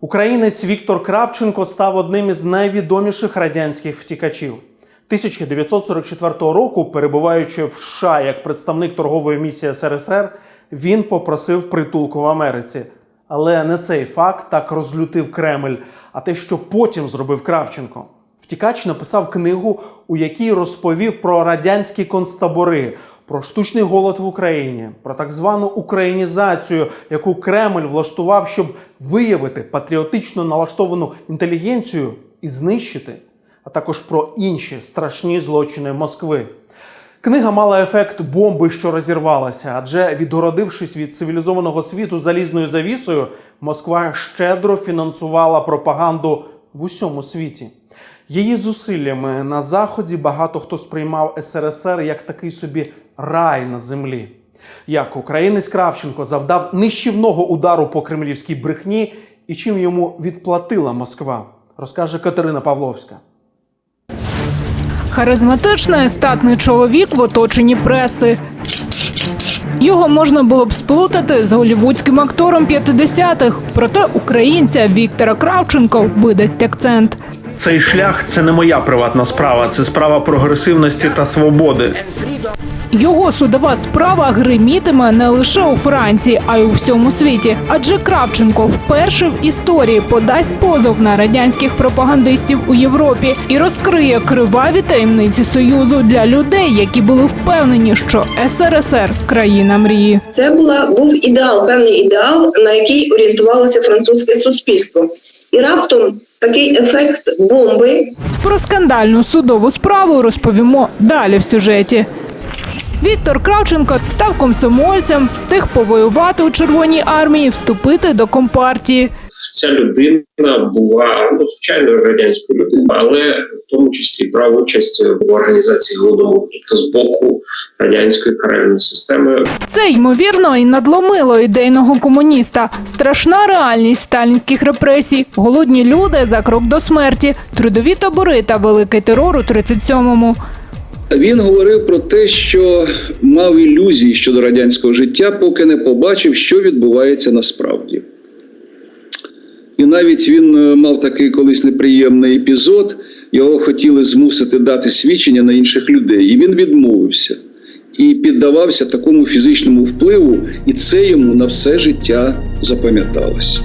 Українець Віктор Кравченко став одним із найвідоміших радянських втікачів. 1944 року, перебуваючи в США як представник торгової місії СРСР, він попросив притулку в Америці. Але не цей факт так розлютив Кремль, а те, що потім зробив Кравченко. Втікач написав книгу, у якій розповів про радянські концтабори, про штучний голод в Україні, про так звану українізацію, яку Кремль влаштував, щоб виявити патріотично налаштовану інтелігенцію і знищити, а також про інші страшні злочини Москви. Книга мала ефект бомби, що розірвалася, адже відгородившись від цивілізованого світу залізною завісою, Москва щедро фінансувала пропаганду в усьому світі. Її зусиллями на заході багато хто сприймав СРСР як такий собі рай на землі. Як українець Кравченко завдав нищівного удару по кремлівській брехні і чим йому відплатила Москва, розкаже Катерина Павловська. Харизматичний статний чоловік в оточенні преси. Його можна було б сплутати з голівудським актором 50-х, проте українця Віктора Кравченко видасть акцент. Цей шлях це не моя приватна справа, це справа прогресивності та свободи. Його судова справа гримітиме не лише у Франції, а й у всьому світі. Адже Кравченко вперше в історії подасть позов на радянських пропагандистів у Європі і розкриє криваві таємниці союзу для людей, які були впевнені, що СРСР країна мрії. Це була був ідеал, певний ідеал, на який орієнтувалося французьке суспільство. І раптом такий ефект бомби Про скандальну судову справу розповімо далі в сюжеті. Віктор Кравченко став комсомольцем, встиг повоювати у Червоній армії, вступити до компартії. Ця людина була ну звичайно радянською людиною, але в тому числі брав участь в організації голодомору, тобто з боку радянської каральної системи. Це ймовірно і надломило ідейного комуніста. Страшна реальність сталінських репресій, голодні люди за крок до смерті, трудові табори та великий терор у 37-му. Він говорив про те, що мав ілюзії щодо радянського життя, поки не побачив, що відбувається насправді. І навіть він е, мав такий колись неприємний епізод, його хотіли змусити дати свідчення на інших людей, і він відмовився. І піддавався такому фізичному впливу, і це йому на все життя запам'яталось.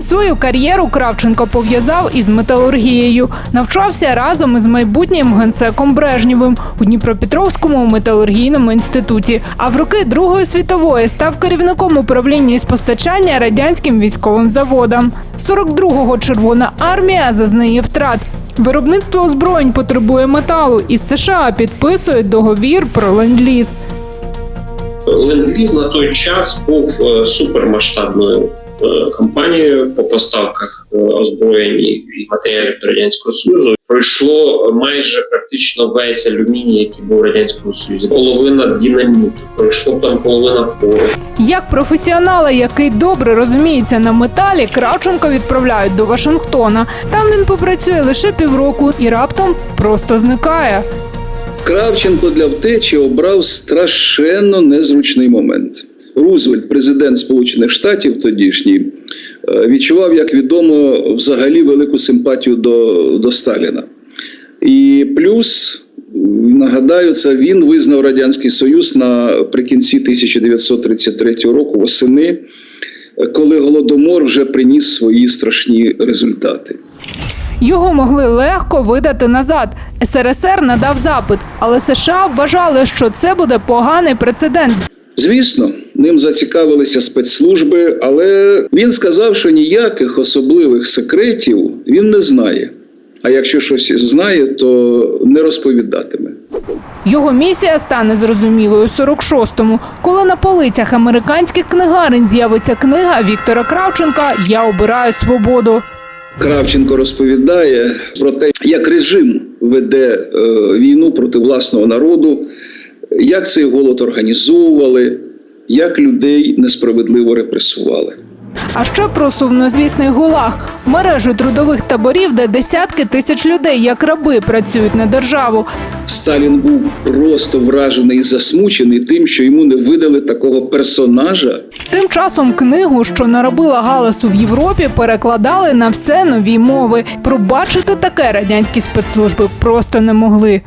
Свою кар'єру Кравченко пов'язав із металургією. Навчався разом із майбутнім генсеком Брежнєвим у Дніпропетровському металургійному інституті. А в роки Другої світової став керівником управління із постачання радянським військовим заводам. 42-го Червона армія зазнає втрат. Виробництво озброєнь потребує металу. Із США підписують договір про ленд-ліз. Ленд-ліз на той час був е, супермасштабною е, кампанією по поставках е, озброєнь і матеріалів до радянського союзу. Пройшло майже практично весь алюміній, який був у радянському союзі. Половина динаміту, пройшло там половина пороху. Як професіонала, який добре розуміється на металі, Кравченко відправляють до Вашингтона. Там він попрацює лише півроку і раптом просто зникає. Кравченко для втечі обрав страшенно незручний момент. Рузвельт, президент Сполучених Штатів тодішній, е, відчував, як відомо, взагалі велику симпатію до, до Сталіна. І плюс, нагадаю, це він визнав Радянський Союз наприкінці 1933 року, восени, коли Голодомор вже приніс свої страшні результати. Його могли легко видати назад. СРСР надав запит, але США вважали, що це буде поганий прецедент. Звісно, ним зацікавилися спецслужби, але він сказав, що ніяких особливих секретів він не знає. А якщо щось знає, то не розповідатиме. Його місія стане зрозумілою у 46-му, коли на полицях американських книгарень з'явиться книга Віктора Кравченка Я обираю свободу. Кравченко розповідає про те, як режим веде е, війну проти власного народу, як цей голод організовували, як людей несправедливо репресували. А ще про сумнозвісний гулаг мережу трудових таборів, де десятки тисяч людей, як раби, працюють на державу. Сталін був просто вражений і засмучений тим, що йому не видали такого персонажа. Тим часом книгу, що наробила галасу в Європі, перекладали на все нові мови. Пробачити таке радянські спецслужби просто не могли.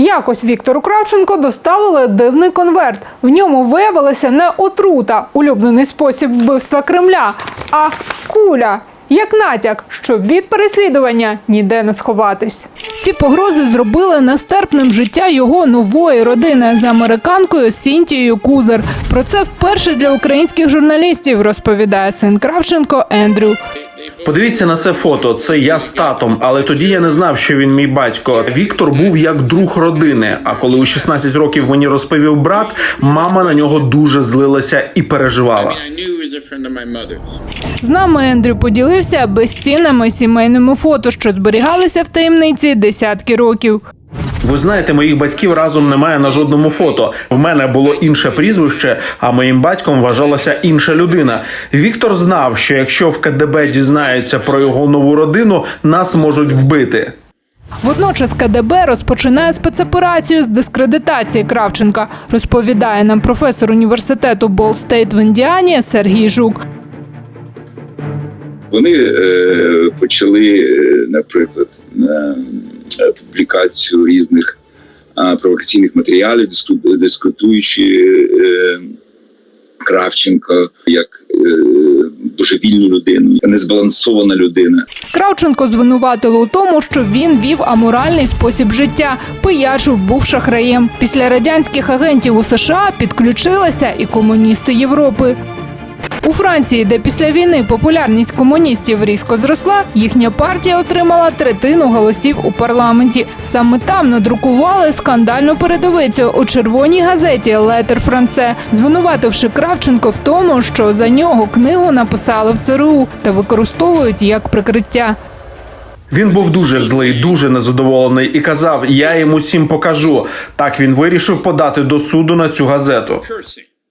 Якось Віктору Кравченко доставили дивний конверт. В ньому виявилася не отрута, улюблений спосіб вбивства Кремля, а куля. Як натяк, що від переслідування ніде не сховатись. Ці погрози зробили нестерпним життя його нової родини з американкою Сінтією Кузер. Про це вперше для українських журналістів розповідає син Кравченко Ендрю. Подивіться на це фото. Це я з татом, але тоді я не знав, що він мій батько. Віктор був як друг родини. А коли у 16 років мені розповів брат, мама на нього дуже злилася і переживала. З нами Ендрю поділився безцінними сімейними фото, що зберігалися в таємниці десятки років. Ви знаєте, моїх батьків разом немає на жодному фото. В мене було інше прізвище, а моїм батьком вважалася інша людина. Віктор знав, що якщо в КДБ дізнаються про його нову родину, нас можуть вбити. Водночас КДБ розпочинає спецоперацію з дискредитації Кравченка, розповідає нам професор університету Бол Стейт в Індіані Сергій Жук. Вони е, почали, е, наприклад, е, публікацію різних е, провокаційних матеріалів, диску- дискутуючи е, Кравченко як е, божевільну людину, незбалансована людина. Кравченко звинуватили у тому, що він вів аморальний спосіб життя, пиячив, був шахраєм. Після радянських агентів у США підключилися і комуністи Європи. У Франції, де після війни популярність комуністів різко зросла, їхня партія отримала третину голосів у парламенті. Саме там надрукували скандальну передовицю у червоній газеті Летер Франце, звинувативши Кравченко в тому, що за нього книгу написали в ЦРУ та використовують як прикриття. Він був дуже злий, дуже незадоволений і казав: Я їм усім покажу. Так він вирішив подати до суду на цю газету.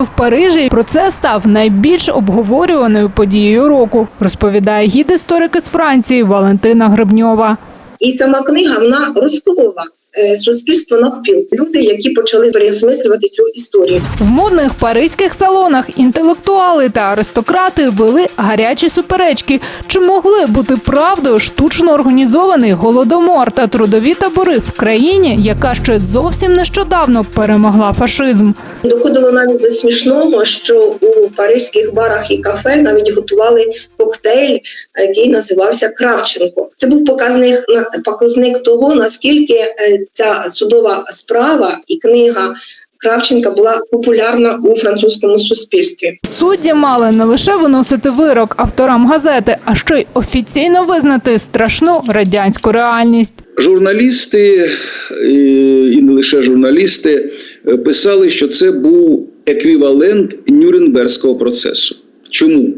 В Парижі процес став найбільш обговорюваною подією року, розповідає гід історик із Франції Валентина Гребньова. І сама книга вона розколола суспільство навпіл. Люди, які почали переосмислювати цю історію. В модних паризьких салонах інтелектуали та аристократи вели гарячі суперечки. Чи могли бути правдою штучно організований голодомор та трудові табори в країні, яка ще зовсім нещодавно перемогла фашизм? Доходило навіть до смішного, що у паризьких барах і кафе навіть готували коктейль, який називався Кравченко. Це був показник показник того, наскільки е, ця судова справа і книга Кравченка була популярна у французькому суспільстві. Судді мали не лише виносити вирок авторам газети, а ще й офіційно визнати страшну радянську реальність. Журналісти е, і не лише журналісти е, писали, що це був еквівалент Нюрнберзького процесу. Чому?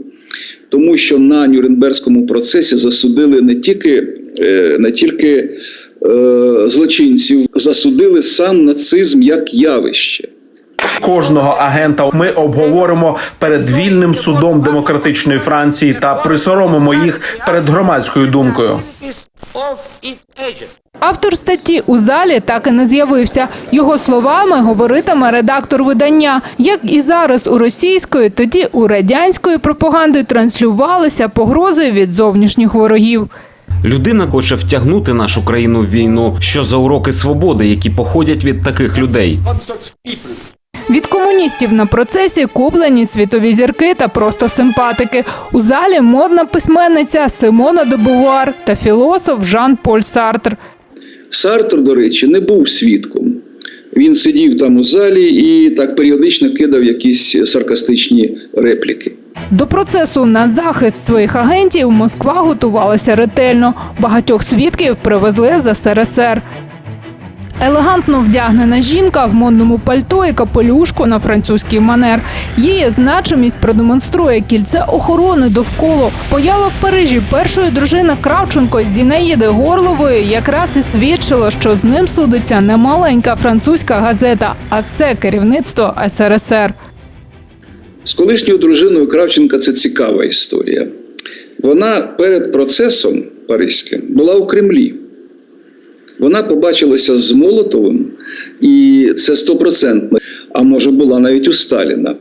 Тому що на Нюрнберзькому процесі засудили не тільки, е, не тільки злочинців, засудили сам нацизм як явище. Кожного агента ми обговоримо перед вільним судом демократичної Франції та присоромимо їх перед громадською думкою. Автор статті у залі так і не з'явився. Його словами говоритиме редактор видання. Як і зараз у російської, тоді у радянської пропаганди транслювалися погрози від зовнішніх ворогів. Людина хоче втягнути нашу країну в війну. Що за уроки свободи, які походять від таких людей? Від комуністів на процесі куплені світові зірки та просто симпатики. У залі модна письменниця Симона Добувар та філософ Жан-Поль Сартр. Сартр, до речі, не був свідком. Він сидів там у залі і так періодично кидав якісь саркастичні репліки. До процесу на захист своїх агентів Москва готувалася ретельно. Багатьох свідків привезли з СРСР. Елегантно вдягнена жінка в модному пальто і капелюшку на французький манер. Її значимість продемонструє кільце охорони довкола. Поява в Парижі першої дружини Кравченко Зінаїди Горлової якраз і свідчило, що з ним судиться не маленька французька газета, а все керівництво СРСР. З колишньою дружиною Кравченка це цікава історія. Вона перед процесом Паризьким була у Кремлі. Вона побачилася з Молотовим, і це стопроцентно, а може була навіть у Сталіна.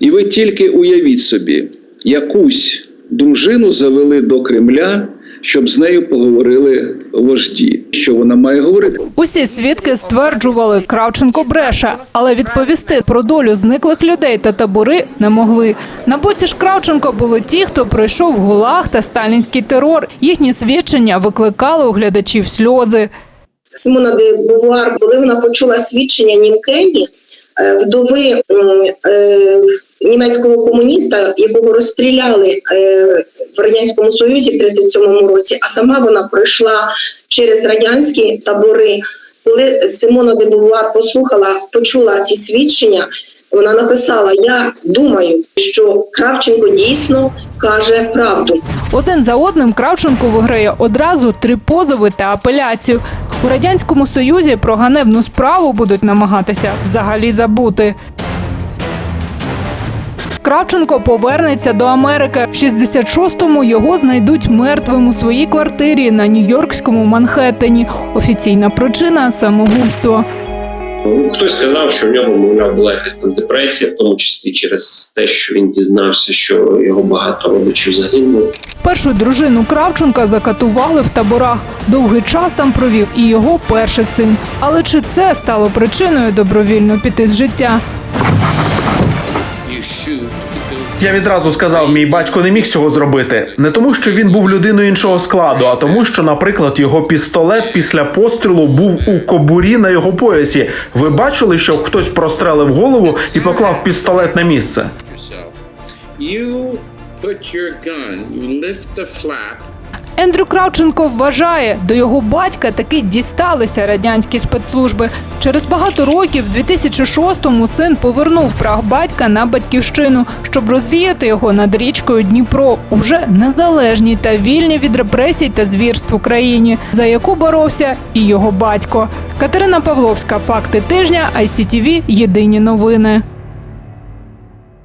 І ви тільки уявіть собі, якусь дружину завели до Кремля, щоб з нею поговорили вожді. Що вона має говорити? Усі свідки стверджували, Кравченко бреше, але відповісти про долю зниклих людей та табори не могли. На боці ж Кравченко були ті, хто пройшов гулаг та сталінський терор. Їхні свідчення викликали у глядачів сльози. Симона де Бувар, коли вона почула свідчення Німкені, е, вдови е, німецького комуніста, якого розстріляли е, в радянському союзі в 37-му році, а сама вона пройшла через радянські табори. Коли Симона де Бувуар послухала, почула ці свідчення, вона написала: Я думаю, що Кравченко дійсно каже правду. Один за одним Кравченко виграє одразу три позови та апеляцію. У радянському союзі про ганебну справу будуть намагатися взагалі забути. Кравченко повернеться до Америки. В 66-му його знайдуть мертвим у своїй квартирі на Нью-Йоркському Манхеттені. Офіційна причина самогубство. Хтось сказав, що в нього, мовляв, була якась там депресія, в тому числі через те, що він дізнався, що його багато родичів загинуло. Першу дружину Кравченка закатували в таборах. Довгий час там провів і його перший син. Але чи це стало причиною добровільно піти з життя? Я відразу сказав, мій батько не міг цього зробити. Не тому, що він був людиною іншого складу, а тому, що, наприклад, його пістолет після пострілу був у кобурі на його поясі. Ви бачили, що хтось прострелив голову і поклав пістолет на місце? You put your gun, you lift the flap, Ендрю Кравченко вважає, до його батька таки дісталися радянські спецслужби. Через багато років, в 2006-му, син повернув прах батька на батьківщину, щоб розвіяти його над річкою Дніпро у вже незалежній та вільній від репресій та звірств Україні, за яку боровся і його батько. Катерина Павловська, факти тижня, ICTV, Єдині новини.